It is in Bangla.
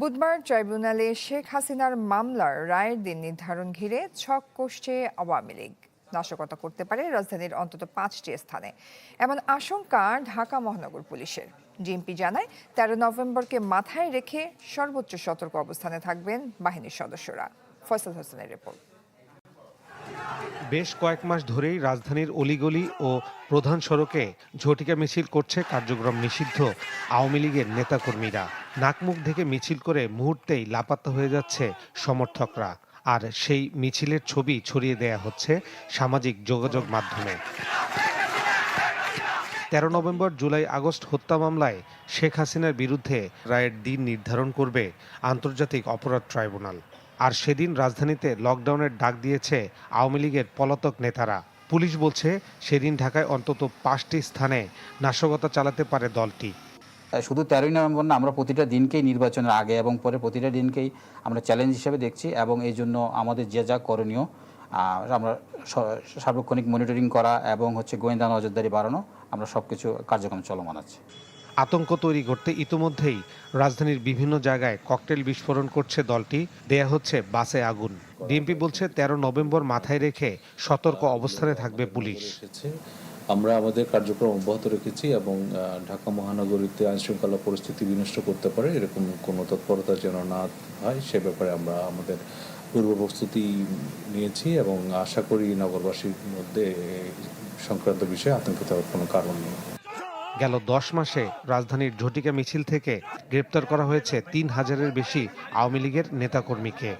বুধবার ট্রাইব্যুনালে শেখ হাসিনার মামলার রায়ের দিন নির্ধারণ ঘিরে ছক কষছে আওয়ামী লীগ। নাশকতা করতে পারে রাজধানীর অন্তত পাঁচটি স্থানে। এমন আশঙ্কা ঢাকা মহানগর পুলিশের। ডিএমপি জানায়, তেরো নভেম্বরকে মাথায় রেখে সর্বোচ্চ সতর্ক অবস্থানে থাকবেন বাহিনীর সদস্যরা। ফয়সাল হোসেনের রিপোর্ট। বেশ কয়েক মাস ধরেই রাজধানীর অলিগলি ও প্রধান সড়কে ঝটিকা মিছিল করছে কার্যক্রম নিষিদ্ধ আওয়ামী লীগের নেতাকর্মীরা। নাকমুখ থেকে মিছিল করে মুহূর্তেই লাপাত্তা হয়ে যাচ্ছে সমর্থকরা। আর সেই মিছিলের ছবি ছড়িয়ে দেয়া হচ্ছে সামাজিক যোগাযোগ মাধ্যমে। তেরো নভেম্বর জুলাই আগস্ট হত্যা মামলায় শেখ হাসিনার বিরুদ্ধে রায়ের দিন নির্ধারণ করবে আন্তর্জাতিক অপরাধ ট্রাইব্যুনাল। আর সেদিন রাজধানীতে লকডাউনের ডাক দিয়েছে আওয়ামী লীগের পলাতক নেতারা। পুলিশ বলছে, সেদিন ঢাকায় অন্তত পাঁচটি স্থানে নাশকতা চালাতে পারে দলটি। শুধু তেরোই নভেম্বর না, আমরা প্রতিটা দিনকেই নির্বাচনের আগে এবং পরে প্রতিটা দিনকেই আমরা চ্যালেঞ্জ হিসেবে দেখছি এবং এই জন্য আমাদের যে যা করণীয় আমরা সার্বক্ষণিক মনিটরিং করা এবং হচ্ছে গোয়েন্দা নজরদারি বাড়ানো, আমরা সব কিছু কার্যক্রম চলমান আছে। আতঙ্ক তৈরি করতে ইতোমধ্যেই রাজধানীর বিভিন্ন জায়গায় ককটেল বিস্ফোরণ করছে দলটি। দেয়া হচ্ছে বাসে আগুন। ডিএমপি বলছে, তেরো নভেম্বর মাথায় রেখে সতর্ক অবস্থানে থাকবে পুলিশ। আমরা আমাদের কার্যক্রম অব্যাহত রেখেছি এবং ঢাকা মহানগরীতে আইন শৃঙ্খলা পরিস্থিতি বিনষ্ট করতে পারে, এরকম কোনো তৎপরতা যেন না হয়, সে ব্যাপারে আমরা আমাদের পূর্ব প্রস্তুতি নিয়েছি এবং আশা করি নগরবাসীর মধ্যে সংক্রান্ত বিষয়ে আতঙ্কিত হওয়ার কোনো কারণ নেই। গেল দশ মাসে রাজধানীর ঝটিকা মিছিল থেকে গ্রেপ্তার করা হয়েছে তিন হাজারের বেশি আওয়ামী লীগের নেতাকর্মীকে।